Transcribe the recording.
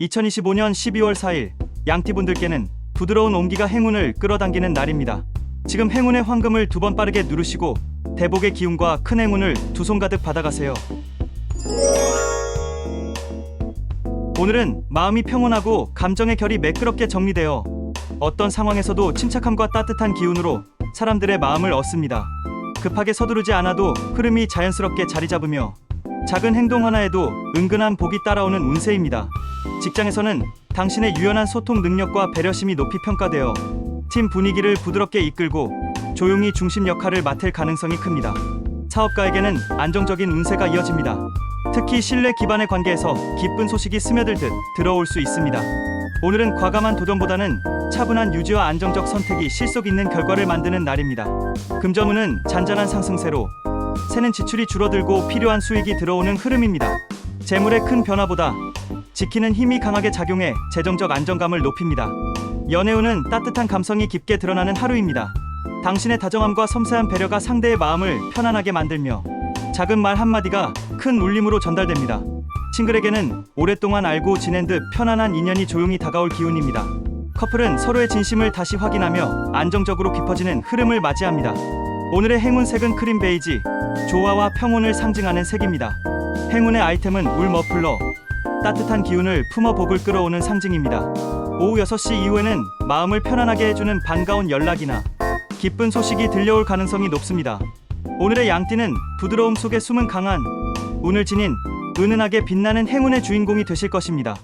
2025년 12월 4일 양띠분들께는 부드러운 온기가 행운을 끌어당기는 날입니다. 지금 행운의 황금을 두 번 빠르게 누르시고 대복의 기운과 큰 행운을 두 손 가득 받아가세요. 오늘은 마음이 평온하고 감정의 결이 매끄럽게 정리되어 어떤 상황에서도 침착함과 따뜻한 기운으로 사람들의 마음을 얻습니다. 급하게 서두르지 않아도 흐름이 자연스럽게 자리 잡으며 작은 행동 하나에도 은근한 복이 따라오는 운세입니다. 직장에서는 당신의 유연한 소통 능력과 배려심이 높이 평가되어 팀 분위기를 부드럽게 이끌고 조용히 중심 역할을 맡을 가능성이 큽니다. 사업가에게는 안정적인 운세가 이어집니다. 특히 신뢰 기반의 관계에서 기쁜 소식이 스며들듯 들어올 수 있습니다. 오늘은 과감한 도전보다는 차분한 유지와 안정적 선택이 실속 있는 결과를 만드는 날입니다. 금전운은 잔잔한 상승세로 새는 지출이 줄어들고 필요한 수익이 들어오는 흐름입니다. 재물의 큰 변화보다 지키는 힘이 강하게 작용해 재정적 안정감을 높입니다. 연애운은 따뜻한 감성이 깊게 드러나는 하루입니다. 당신의 다정함과 섬세한 배려가 상대의 마음을 편안하게 만들며 작은 말 한마디가 큰 울림으로 전달됩니다. 싱글에게는 오랫동안 알고 지낸 듯 편안한 인연이 조용히 다가올 기운입니다. 커플은 서로의 진심을 다시 확인하며 안정적으로 깊어지는 흐름을 맞이합니다. 오늘의 행운 색은 크림 베이지, 조화와 평온을 상징하는 색입니다. 행운의 아이템은 울 머플러, 따뜻한 기운을 품어 복을 끌어오는 상징입니다. 오후 6시 이후에는 마음을 편안하게 해주는 반가운 연락이나 기쁜 소식이 들려올 가능성이 높습니다. 오늘의 양띠는 부드러움 속에 숨은 강한 운을 지닌 은은하게 빛나는 행운의 주인공이 되실 것입니다.